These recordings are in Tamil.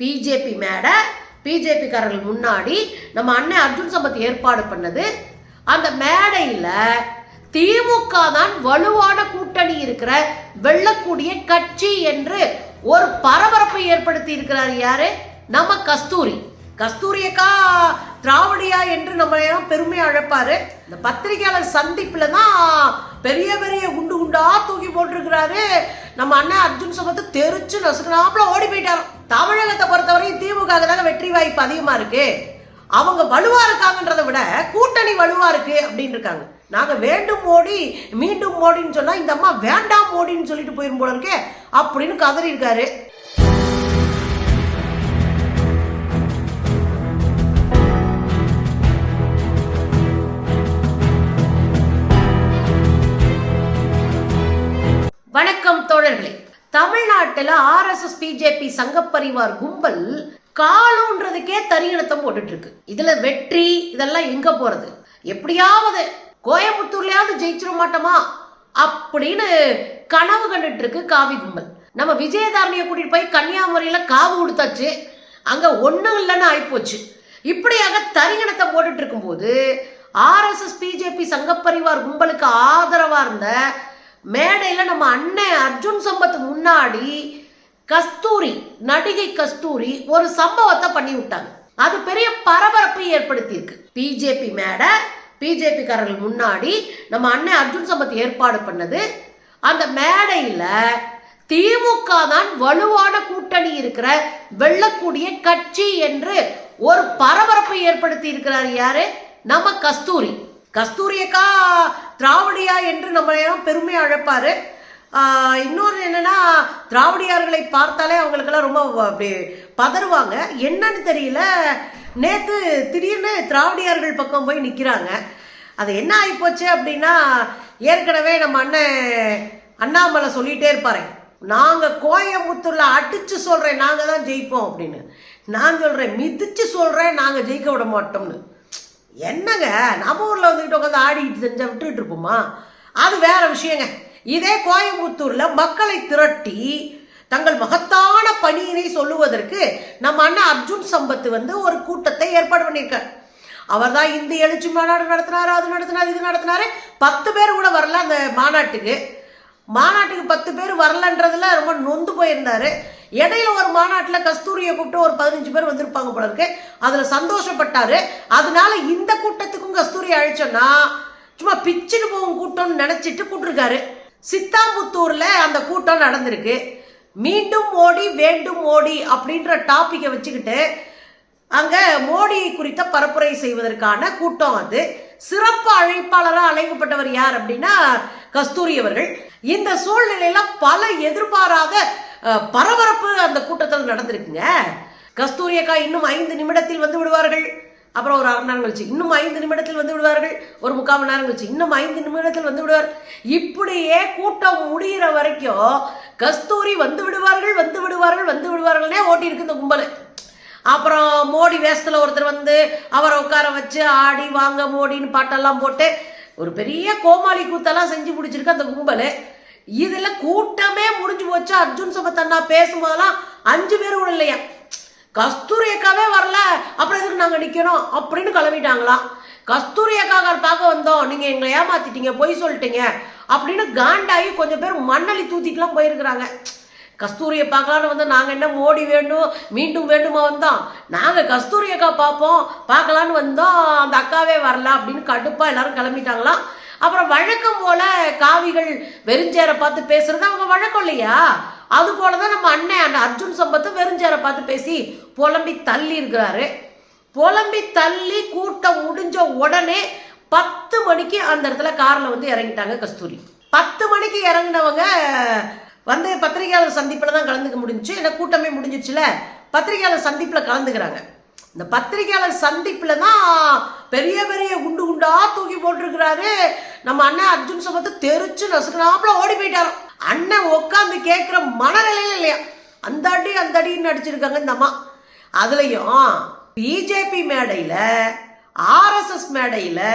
பிஜேபி மேடை பிஜேபிக்காரர்கள் முன்னாடி நம்ம அண்ணன் அர்ஜுன் சம்பத் ஏற்பாடு பண்ணது. அந்த மேடையில் திமுக தான் வலுவான கூட்டணி இருக்கிற வெல்லக்கூடிய கட்சி என்று ஒரு பரபரப்பை ஏற்படுத்தி இருக்கிறார் யாரு? நம்ம கஸ்தூரி. கஸ்தூரியக்கா திராவிடியா என்று நம்ம எல்லாம் பெருமையா அழைப்பாரு. இந்த பத்திரிகையாளர் சந்திப்புல தான் பெரிய பெரிய குண்டு குண்டா தூக்கி போட்டிருக்கிறாரு. நம்ம அண்ணன் அர்ஜுன் சம்பத்து தெரிச்சு நசுக்கலாப்புல ஓடி போயிட்டாராம். தமிழகத்தை பொறுத்தவரையும் திமுக தாங்க வெற்றி வாய்ப்பு அதிகமா இருக்கு. அவங்க வலுவா இருக்காங்கன்றத விட கூட்டணி வலுவா இருக்கு அப்படின்னு இருக்காங்க. நாங்க வேண்டும் மோடி மீண்டும் மோடின்னு சொன்னா இந்த அம்மா வேண்டாம் மோடின்னு சொல்லிட்டு போயிரும் போல இருக்கே அப்படின்னு கதறி இருக்காரு. தமிழ்நாட்டில் ஆர்எஸ்எஸ் பிஜேபி சங்கப்பரிவார் கும்பல் காலோன்றதுக்கே தரியணத்தம் போட்டுட்டு இருக்கு. இதுல வெற்றி இதெல்லாம் எங்க போறது? எப்படியாவது கோயம்புத்தூர்லயாவது ஜெயிச்சிட மாட்டோமா? அப்படின்னு கனவு கண்டுட்டு இருக்கு காவி கும்பல். நம்ம விஜயதாரணியை கூட்டிட்டு போய் கன்னியாகுமரியில காவு கொடுத்தாச்சு. அங்க ஒன்றும் இல்லைன்னு ஆயிப்போச்சு. இப்படியாக தரிகணத்தை போட்டுட்டு இருக்கும்போது ஆர்எஸ்எஸ் பிஜேபி சங்கப்பரிவார் கும்பலுக்கு ஆதரவாக இருந்த மேடையில் நம்ம அண்ணன் அர்ஜுன் சம்பத் முன்னாடி கஸ்தூரி நடிகை கஸ்தூரி ஒரு சம்பவத்தை பண்ணி விட்டாங்க அது பெரிய பரபரப்பை ஏற்படுத்தியிருக்கு. பிஜேபி மேடை பிஜேபிக்காரர்கள் முன்னாடி நம்ம அண்ணன் அர்ஜுன் சம்பத் ஏற்பாடு பண்ணது. அந்த மேடையில் திமுக தான் வலுவான கூட்டணி இருக்கிற வெல்லக்கூடிய கட்சி என்று ஒரு பரபரப்பை ஏற்படுத்தி இருக்கிறார் யாரு? நம்ம கஸ்தூரி. கஸ்தூரியக்கா திராவிடியா என்று நம்ம எல்லாம் அழைப்பார். இன்னொரு என்னன்னா திராவிடியார்களை பார்த்தாலே அவங்களுக்கெல்லாம் ரொம்ப அப்படி பதறுவாங்க. என்னன்னு தெரியல. நேற்று திடீர்னு திராவிடியார்கள் பக்கம் போய் நிற்கிறாங்க அது என்ன ஆகிப்போச்சு அப்படின்னா ஏற்கனவே நம்ம அண்ணன் அண்ணாமலை சொல்லிகிட்டே இருப்பாரு. நாங்கள் கோயம்புத்தூரில் அடித்து சொல்கிறேன் நாங்கள் தான் ஜெயிப்போம் அப்படின்னு. நான் சொல்கிறேன் மிதிச்சு சொல்கிறேன் நாங்கள் ஜெயிக்க விட மாட்டோம்னு. என்னங்க? நம்ம ஊரில் வந்துக்கிட்டு உட்காந்து ஆடிக்கிட்டு செஞ்சா விட்டுக்கிட்டு இருப்போமா? அது வேற விஷயங்க. இதே கோயம்புத்தூரில் மக்களை திரட்டி தங்கள் மகத்தான பணியினை சொல்லுவதற்கு நம்ம அண்ணன் அர்ஜுன் சம்பத்து வந்து ஒரு கூட்டத்தை ஏற்பாடு பண்ணியிருக்கார். அவர் தான் இந்து எழுச்சி மாநாடு நடத்தினாரு அது நடத்தினார் இது நடத்தினாரு. பத்து பேர் கூட வரல அந்த மாநாட்டுக்கு. மாநாட்டுக்கு பத்து பேர் வரலன்றதுல ரொம்ப நொந்து போயிருந்தாரு. இடையில ஒரு மாநாட்டில் கஸ்தூரியை கூப்பிட்டு ஒரு பதினஞ்சு பேர் வந்திருப்பாங்க போல இருக்கு. அதில் சந்தோஷப்பட்டாரு. அதனால இந்த கூட்டத்துக்கும் கஸ்தூரி அழைச்சோன்னா சும்மா பிச்சுட்டு போகும் கூட்டம்னு நினைச்சிட்டு கூட்டிருக்காரு சித்தாம்புத்தூரில் அந்த கூட்டம் நடந்திருக்கு. மீண்டும் மோடி வேண்டும் மோடி அப்படின்ற டாப்பிக்கை வச்சுக்கிட்டு அங்கே மோடி குறித்த பரப்புரை செய்வதற்கான கூட்டம் அது. சிறப்பு அழைப்பாளராக அழைக்கப்பட்டவர் யார் அப்படின்னா கஸ்தூரி அவர்கள். இந்த சூழ்நிலையில பல எதிர்பாராத பரபரப்பு அந்த கூட்டத்தில் நடந்திருக்குங்க. கஸ்தூரி அக்கா இன்னும் ஐந்து நிமிடத்தில் வந்து விடுவார்கள். அப்புறம் ஒரு அரை நேரம் கழிச்சு இன்னும் ஐந்து நிமிடத்தில் வந்து விடுவார்கள். ஒரு முக்கால் மணி நேரம் கழிச்சு இன்னும் ஐந்து நிமிடத்தில் வந்து விடுவார். இப்படியே கூட்டம் முடிகிற வரைக்கும் கஸ்தூரி வந்து விடுவார்கள் வந்து விடுவார்கள் வந்து விடுவார்கள்னே ஓட்டி இருக்கு இந்த கும்பல். அப்புறம் மோடி வேஷத்தில் ஒருத்தர் வந்து அவரை உட்கார வச்சு ஆடி வாங்க மோடின்னு பாட்டெல்லாம் போட்டு ஒரு பெரிய கோமாளி கூத்தெல்லாம் செஞ்சு பிடிச்சிருக்கு அந்த கும்பல். இதுல கூட்டமே முடிஞ்சு போச்சு. அர்ஜுன் சம்பத் அண்ணா பேசும்போதெல்லாம் அஞ்சு பேர் கூட இல்லையா? கஸ்தூரி அக்காவே வரல. அப்புறம் எதுக்கு நாங்கள் நிற்கிறோம் அப்படின்னு கிளம்பிட்டாங்களா? கஸ்தூரி அக்காக்கார் பார்க்க வந்தோம். நீங்கள் எங்களை ஏமாத்திட்டீங்க பொய் சொல்லிட்டீங்க. அப்படின்னு காண்டாகி கொஞ்சம் பேர் மண்ணலி தூத்திக்கெலாம் போயிருக்கிறாங்க. கஸ்தூரியை பார்க்கலான்னு வந்து நாங்கள் என்ன மோடி வேண்டும் மீண்டும் வேண்டுமா வந்தோம்? நாங்கள் கஸ்தூரி அக்கா பார்ப்போம். பார்க்கலான்னு வந்தோம். அந்த அக்காவே வரல அப்படின்னு கடுப்பாக எல்லாரும் கிளம்பிட்டாங்களாம் அப்புறம் வழக்கம் போல காவிகள் வெறிஞ்சேரை பார்த்து பேசுறது அவங்க வழக்கம் இல்லையா? அது போல தான் நம்ம அண்ணன் அண்ணன் அர்ஜுன் சம்பத்து வெறிஞ்சேரை பார்த்து பேசி புலம்பி தள்ளி இருக்கிறாரு. புலம்பி தள்ளி கூட்டம் முடிஞ்ச உடனே பத்து மணிக்கு அந்த இடத்துல காரில் வந்து இறங்கிட்டாங்க கஸ்தூரி. பத்து மணிக்கு இறங்கினவங்க வந்து பத்திரிகையாளர் சந்திப்பில் தான் கலந்துக்க முடிஞ்சிச்சு. ஏன்னா கூட்டமே முடிஞ்சிச்சுல பத்திரிகையாளர் சந்திப்பில் கலந்துக்கிறாங்க. இந்த பத்திரிகையாளர் சந்திப்பில் தான் பெரிய பெரிய குண்டு குண்டா தூக்கி போட்டிருக்கிறாரு. நம்ம அண்ணன் அர்ஜுன் சம்பத்து தெரிச்சு நசுக்கலாப்புல ஓடி போயிட்டாராம் அண்ணன் உட்காந்து கேட்குற மனநிலையில இல்லையா? அந்த அடி அந்த அடின்னு நடிச்சிருக்காங்க இந்த அம்மா. அதுலேயும் பிஜேபி மேடையில் ஆர்எஸ்எஸ் மேடையில்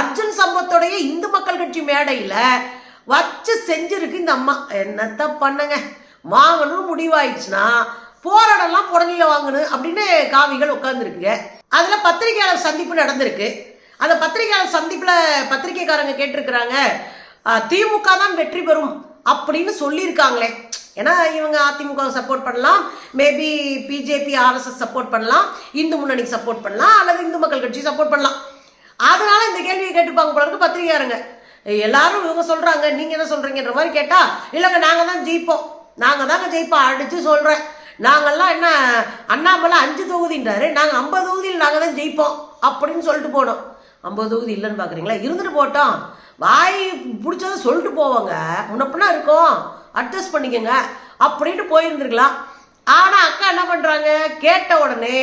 அர்ஜுன் சம்பத்தோடைய இந்து மக்கள் கட்சி மேடையில் வச்சு செஞ்சிருக்கு இந்த அம்மா. என்னத்த பண்ணுங்க? வாங்கணும்னு முடிவாயிடுச்சுன்னா போராடலாம் புடனில வாங்கணும் அப்படின்னு காவிகள் உட்காந்துருக்குங்க அதில் பத்திரிகையாளர் சந்திப்பு நடந்திருக்கு. அந்த பத்திரிகையாளர் சந்திப்பில் பத்திரிகைக்காரங்க கேட்டிருக்கிறாங்க திமுக தான் வெற்றி பெறும் அப்படின்னு சொல்லியிருக்காங்களே. ஏன்னா இவங்க அதிமுக சப்போர்ட் பண்ணலாம். மேபி பிஜேபி ஆர்எஸ்எஸ் சப்போர்ட் பண்ணலாம். இந்து முன்னணிக்கு சப்போர்ட் பண்ணலாம். அல்லது இந்து மக்கள் கட்சி சப்போர்ட் பண்ணலாம். அதனால இந்த கேள்வியை கேட்டுப்பாங்க போல பத்திரிகையாருங்க எல்லாரும் இவங்க சொல்கிறாங்க நீங்கள் என்ன சொல்கிறீங்கன்ற மாதிரி கேட்டால் இல்லைங்க நாங்கள் தான் ஜெயிப்போம். நாங்கள் தாங்க ஜெயிப்போம். அடித்து சொல்கிறேன் நாங்கெல்லாம் என்ன அண்ணாமலை அஞ்சு தொகுதின்றாரு நாங்கள் ஐம்பது தொகுதியில் நாங்கள் தான் ஜெயிப்போம் அப்படின்னு சொல்லிட்டு போனோம். ஐம்பது தொகுதி இல்லைன்னு பார்க்குறீங்களா இருந்துட்டு போட்டோம். வாய் பிடிச்சதை சொல்லிட்டு போவாங்க. முன்னப்பினா இருக்கும். அட்ஜஸ்ட் பண்ணிக்கோங்க. அப்படின்ட்டு போயிருந்துருக்கலாம். ஆனால் அக்கா என்ன பண்ணுறாங்க கேட்ட உடனே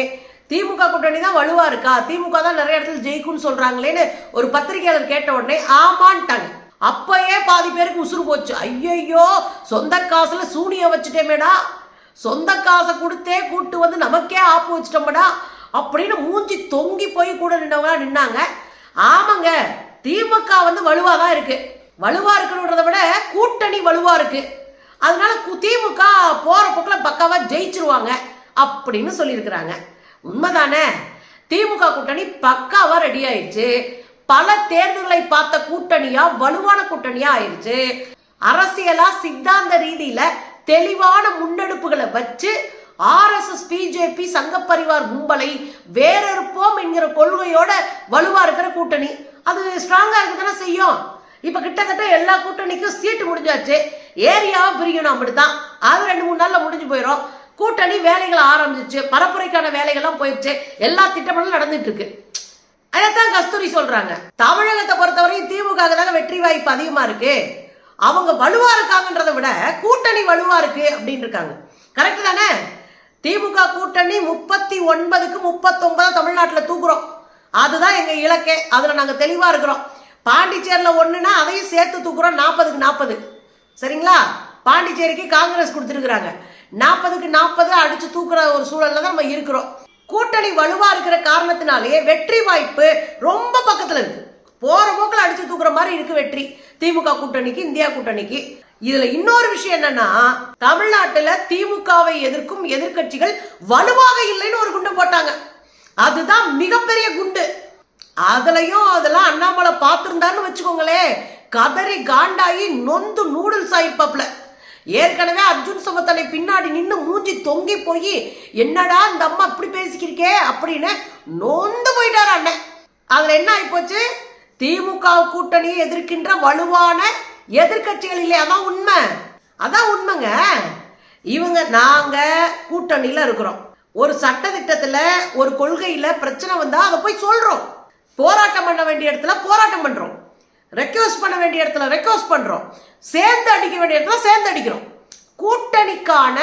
திமுக கூட்டணி தான் வலுவாக இருக்கா? திமுக தான் நிறைய இடத்துல ஜெயிக்கும்னு சொல்கிறாங்களேன்னு ஒரு பத்திரிகையாளர் கேட்ட உடனே ஆமான்ட்டாங்க. அப்பயே பாதி பேருக்கு உசுறு போச்சு. ஐயையோ சொந்த காசில் சூனியை வச்சுட்டேமேடா. சொந்த காசை கொடுத்தே கூட்டு வந்து நமக்கே ஆப்பு வச்சிட்டோம்டா அப்படின்னு மூஞ்சி தொங்கி போய் கூட நின்றவங்க நின்னாங்க. ஆமாங்க திமுக வந்து வலுவாக தான் இருக்கு. வலுவாக இருக்கணுன்றத விட கூட்டணி வலுவாக இருக்கு. அதனால கு- திமுக போற போக்கில் பக்காவாக ஜெயிச்சிருவாங்க அப்படின்னு சொல்லியிருக்கிறாங்க. உண்மைதானே? திமுக கூட்டணி பக்காவாக ரெடி ஆயிடுச்சு பல தேர்தல்களை பார்த்த கூட்டணியா வலுவான கூட்டணியா ஆயிடுச்சு அரசியலா சித்தாந்த ரீதியில தெளிவான முன்னெடுப்புகளை வச்சு ஆர்எஸ்எஸ் பிஜேபி சங்க பரிவார் கும்பலை வேறறுப்போம் என்கிற கொள்கையோட வலுவா இருக்கிற கூட்டணி. அது ஸ்ட்ராங்கா இருக்குதானே செய்யும்? இப்ப கிட்டத்தட்ட எல்லா கூட்டணிக்கும் சீட்டு முடிஞ்சாச்சு. ஏரியாவை பிரிக்கணும் அப்படித்தான். அது ரெண்டு மூணு நாள்ல முடிஞ்சு போயிடும் கூட்டணி வேலைகளை ஆரம்பிச்சிச்சு. பரப்புரைக்கான வேலைகள்லாம் போயிடுச்சு. எல்லா திட்டங்களும் நடந்துட்டு இருக்கு அதைத்தான் கஸ்தூரி சொல்றாங்க. தமிழகத்தை பொறுத்தவரையும் திமுக தாங்க வெற்றி வாய்ப்பு அதிகமா இருக்கு. அவங்க வலுவா இருக்காங்கன்றதை விட கூட்டணி வலுவா இருக்கு அப்படின்னு இருக்காங்க. கரெக்ட் தானே? திமுக கூட்டணி முப்பத்தி ஒன்பதுக்கு முப்பத்தொன்பதா தமிழ்நாட்டில் தூக்குறோம். அதுதான் எங்க இலக்கே. அதுல நாங்க தெளிவா இருக்கிறோம். பாண்டிச்சேரியில் ஒன்றுனா அதையும் சேர்த்து தூக்குறோம். நாற்பதுக்கு நாற்பது சரிங்களா? பாண்டிச்சேரிக்கு காங்கிரஸ் கொடுத்துருக்குறாங்க. நாற்பதுக்கு நாற்பது அடிச்சு தூக்குற ஒரு சூழல்ல தான் நம்ம இருக்கிறோம். கூட்டணி வலுவா இருக்கிற காரணத்தினாலேயே வெற்றி வாய்ப்பு ரொம்ப பக்கத்தில் இருக்கு. போற போக்கில் அடிச்சு தூக்குற மாதிரி இருக்கு வெற்றி. திமுக கூட்டணிக்கு இந்தியா கூட்டணிக்கு. இதுல இன்னொரு விஷயம் என்னன்னா தமிழ்நாட்டுல திமுகவை எதிர்க்கும் எதிர்க்கட்சிகள் வலுவாக இல்லைன்னு ஒரு குண்டு போட்டாங்க. அதுதான் மிகப்பெரிய குண்டு. அதுலயும் அதெல்லாம் அண்ணாமலை பார்த்துருந்தான்னு வச்சுக்கோங்களேன். கதறி காண்டாயி நொந்து நூடுல்ஸ் ஆயிப்பாப்ல ஏற்கனவே அர்ஜுன் சமத்தனை பின்னாடி நின்று மூஞ்சி தொங்கி போய் என்னடா இந்த அம்மா இப்படி பேசிக்கிருக்கே? அப்படின்னு நொந்து போயிட்டாரு அண்ணன். அதுல என்ன ஆயிப்போச்சு? திமுக கூட்டணியை எதிர்க்கின்ற வலுவான எதிர்கட்சிகள் இல்லையா அதான் உண்மை. அதான் உண்மைங்க. இவங்க நாங்க கூட்டணியில இருக்கிறோம். ஒரு சட்ட திட்டத்துல ஒரு கொள்கையில பிரச்சனை வந்தா அதை போய் சொல்றோம். போராட்டம் பண்ண வேண்டிய இடத்துல போராட்டம் பண்றோம். ரெக்வஸ்ட் பண்ண வேண்டிய இடத்துல ரெக்வஸ்ட் பண்றோம். சேர்ந்து அடிக்க வேண்டிய இடத்துல சேர்ந்து அடிக்கிறோம். கூட்டணிக்கான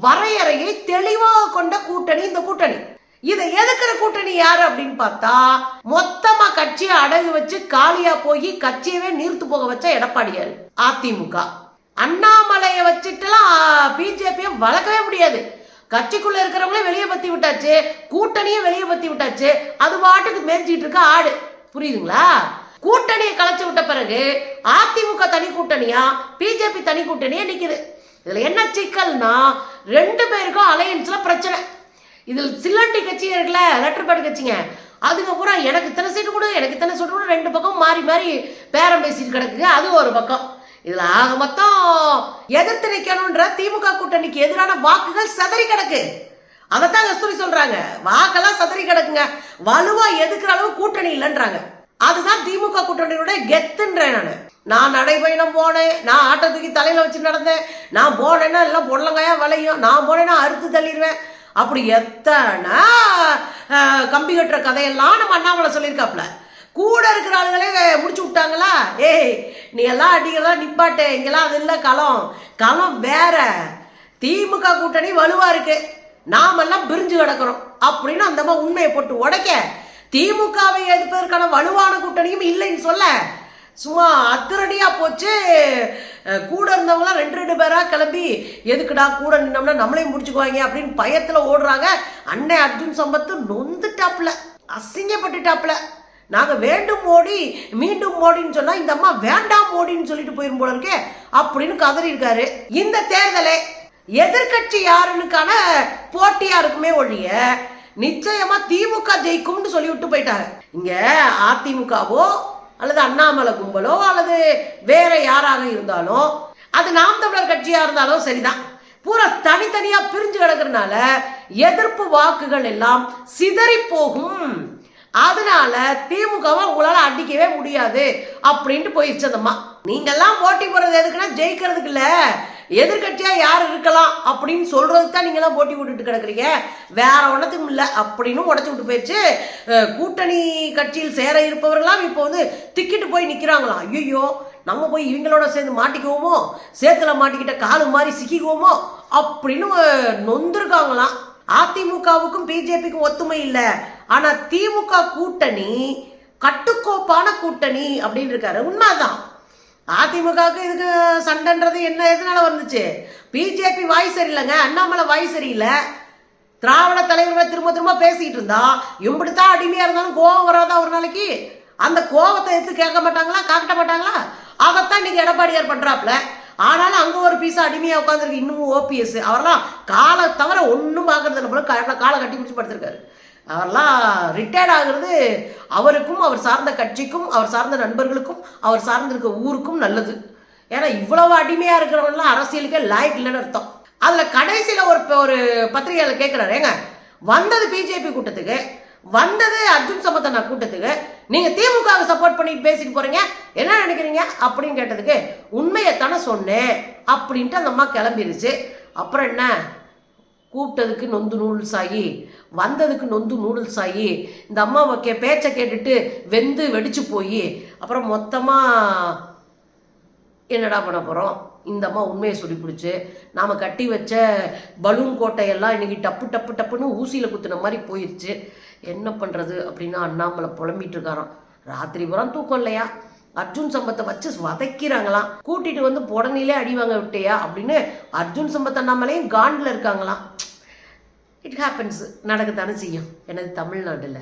வரையறையை தெளிவாக கொண்ட கூட்டணி இந்த கூட்டணி. இதை எதுக்குற கூட்டணி யாரு அப்படின்னு பார்த்தா மொத்தமா கட்சியை அடகு வச்சு காலியா போய் கட்சியவே நீர்த்து போக வச்ச எடப்பாடியாரு அதிமுக. அண்ணாமலையை வச்சுட்டுலாம் பிஜேபியை வளர்க்கவே முடியாது. கட்சிக்குள்ள இருக்கிறவங்களே வெளியே பத்தி விட்டாச்சு கூட்டணியும் வெளியே பத்தி விட்டாச்சு அது பாட்டுக்கு மேய்ச்சிட்டு இருக்க ஆடு. புரியுதுங்களா? கூட்டணியை கலைச்சு விட்ட பிறகு அதிமுக தனி கூட்டணியா பிஜேபி தனி கூட்டணியா நிக்குது. இதுல என்ன சிக்கல்னா ரெண்டு பேருக்கும் அலையன்ஸ்ல பிரச்சனை. இதில் சில்லண்டி கட்சி இருக்குல்ல லெட்டர்பேட் கட்சிங்க. அதுக்கு பூரா எனக்கு இத்தனை சீட்டு கொடு எனக்கு இத்தனை சீட்டு கொடு ரெண்டு பக்கம் மாறி மாறி பேரம் பேசிட்டு கிடக்குங்க. அது ஒரு பக்கம். இதில் ஆக மொத்தம் எதிர்த்து நிற்கணுன்ற திமுக கூட்டணிக்கு எதிரான வாக்குகள் சதறி கிடக்கு. அதைத்தான் கஸ்தூரி சொல்றாங்க. வாக்கெல்லாம் சதறி கிடக்குங்க. வலுவா எதுக்குற அளவு கூட்டணி இல்லைன்றாங்க. அதுதான் திமுக கூட்டணியோட கெத்துன்றேன் நான். நான் நடைபயணம் போனேன். நான் ஆட்டத்துக்கு தூக்கி தலையில வச்சு நடந்தேன். நான் போனேன்னா எல்லாம் பொடலங்காயா வளையும். நான் போனேன்னா அறுத்து தள்ளிடுவேன் அப்படி எத்தனை கம்பி கட்டுற கதையெல்லாம் நம்ம அண்ணாமலை சொல்லியிருக்காப்ல கூட இருக்கிற ஆளுங்களே முடிச்சு விட்டாங்களா? ஏய் நீ எல்லாம் அடிக்கிறதா நிப்பாட்டு இங்கெல்லாம் அது இல்லை களம். களம் வேற. திமுக கூட்டணி வலுவாக இருக்கு. நாமெல்லாம் பிரிஞ்சு கிடக்கிறோம். அப்படின்னு அந்த உண்மையை போட்டு உடைக்க திமுகவை எதிர்ப்பதற்கான வலுவான கூட்டணியும் இல்லைன்னு சொல்ல சும்மா அத்தரடியாக போச்சு. கூட இருந்தவங்களாம் ரெண்டு ரெண்டு பேராக கிளம்பி எதுக்குடா கூட நின்னோம்னா நம்மளையும் முடிச்சுக்குவாங்க அப்படின்னு பயத்தில் ஓடுறாங்க. அன்னை அர்ஜுன் சம்பத்து நொந்துட்டாப்ல அசிங்கப்பட்டுட்டாப்புல. நாங்கள் வேண்டும் மோடி மீண்டும் மோடின்னு சொன்னால் இந்த அம்மா வேண்டாம் மோடின்னு சொல்லிட்டு போயிரும் போல இருக்கே அப்படின்னு கதறி இருக்காரு இந்த தேர்தலே எதிர்க்கட்சி யாருன்னுக்கான போட்டியாக இருக்குமே ஒழிய நிச்சயமா திமுக ஜெயிக்கும்னு சொல்லி விட்டு போயிட்டாங்க இங்க அதிமுகவோ அல்லது அண்ணாமலை கும்பலோ அல்லது வேற யாராக இருந்தாலும் அது நாம் தமிழர் கட்சியாக இருந்தாலும் சரிதான். பூரா தனித்தனியா பிரிஞ்சு கிடக்குறதுனால எதிர்ப்பு வாக்குகள் எல்லாம் சிதறி போகும் அதனால திமுகவை உங்களால அடிக்கவே முடியாது அப்படின்ட்டு போயிடுச்சு அந்த அம்மா. நீங்கெல்லாம் போட்டி போடுறது எதுக்குன்னா ஜெயிக்கிறதுக்கு இல்லை. எதிர்கட்சியாக யார் இருக்கலாம் அப்படின்னு சொல்கிறது தான் நீங்க போட்டி விட்டுட்டு கிடக்குறீங்க. வேற ஒன்றத்துக்கும் இல்லை. அப்படின்னு உடச்சி விட்டு போயிடுச்சு கூட்டணி கட்சியில் சேர இருப்பவர்களாம் இப்போ வந்து திக்கிட்டு போய் நிற்கிறாங்களாம் ஐயோ நம்ம போய் இவங்களோட சேர்ந்து மாட்டிக்குவோமோ? சேத்துல மாட்டிக்கிட்ட காலு மாதிரி சிக்கிக்குவோமோ? அப்படின்னு நொந்திருக்காங்களாம். அதிமுகவுக்கும் பிஜேபிக்கும் ஒத்துமை இல்லை. ஆனால் திமுக கூட்டணி கட்டுக்கோப்பான கூட்டணி அப்படின்னு இருக்காரு. உண்மைதான். அதிமுகவுக்கு இதுக்கு சண்டைன்றது என்ன எதனால வந்துச்சு? பிஜேபி வாய் சரியில்லைங்க அண்ணாமலை வாய் சரியில்லை. திராவிட தலைவர்களை திரும்ப திரும்ப பேசிட்டு இருந்தா இப்படித்தான் அடிமையாக இருந்தாலும் கோவம் வராதா ஒரு நாளைக்கு? அந்த கோபத்தை எடுத்து கேட்க மாட்டாங்களா காட்ட மாட்டாங்களா? அதைத்தான் இன்னைக்கு எடப்பாடியார் பண்ணுறாப்புல ஆனாலும் அங்கே ஒரு பீஸா அடிமையாக உட்காந்துருக்கு இன்னமும் ஓபிஎஸ் அவரெல்லாம் காலை தவிர ஒன்றும் பார்க்கறது இல்லை போல காலை கட்டி பிடிச்சி படுத்திருக்காரு. அவர்லாம் ரிட்டையர்ட் ஆகுறது அவருக்கும் அவர் சார்ந்த கட்சிக்கும் அவர் சார்ந்த நண்பர்களுக்கும் அவர் சார்ந்திருக்க ஊருக்கும் நல்லது. ஏன்னா இவ்வளவு அடிமையாக இருக்கிறவங்கலாம் அரசியலுக்கே லாய்க் இல்லைன்னு அர்த்தம். அதில் கடைசியில் ஒரு ஒரு பத்திரிகையில் கேட்குறாரு ஏங்க வந்தது பிஜேபி கூட்டத்துக்கு வந்தது அர்ஜுன் சம்பத்தனா கூட்டத்துக்கு நீங்கள் திமுக சப்போர்ட் பண்ணிட்டு பேசிட்டு போகிறீங்க என்ன நினைக்கிறீங்க? அப்படின்னு கேட்டதுக்கு உண்மையைத்தானே சொன்னேன் அப்படின்ட்டு அந்த அம்மா கிளம்பிருச்சு. அப்புறம் என்ன? கூப்பிட்டதுக்கு நொந்து நூடுல்ஸ் ஆகி வந்ததுக்கு நொந்து நூடுல்ஸ் ஆகி இந்த அம்மாவை கே பேச்சை கேட்டுட்டு வெந்து வெடிச்சு போய் அப்புறம் மொத்தமாக என்னடா பண்ண போகிறோம் இந்த அம்மா உண்மையை சொல்லி பிடிச்சி நாம் கட்டி வச்ச பலூன் கோட்டையெல்லாம் இன்றைக்கி டப்பு டப்பு டப்புன்னு ஊசியில் குத்துன மாதிரி போயிடுச்சு என்ன பண்ணுறது அப்படின்னா அண்ணாமலை புலம்பிட்டு இருக்காராம். ராத்திரி புறம் தூக்கம் இல்லையா? அர்ஜுன் சம்பத்தை வச்சு வதைக்கிறாங்களாம். கூட்டிட்டு வந்து புடனிலே அடிவாங்க விட்டையா அப்படின்னு அர்ஜுன் சம்பத் அண்ணாமலையும் காண்டில் இருக்காங்களாம். இட் ஹேப்பன்ஸ் நடக்கத்தானே செய்யும். எனது தமிழ்நாட்டில்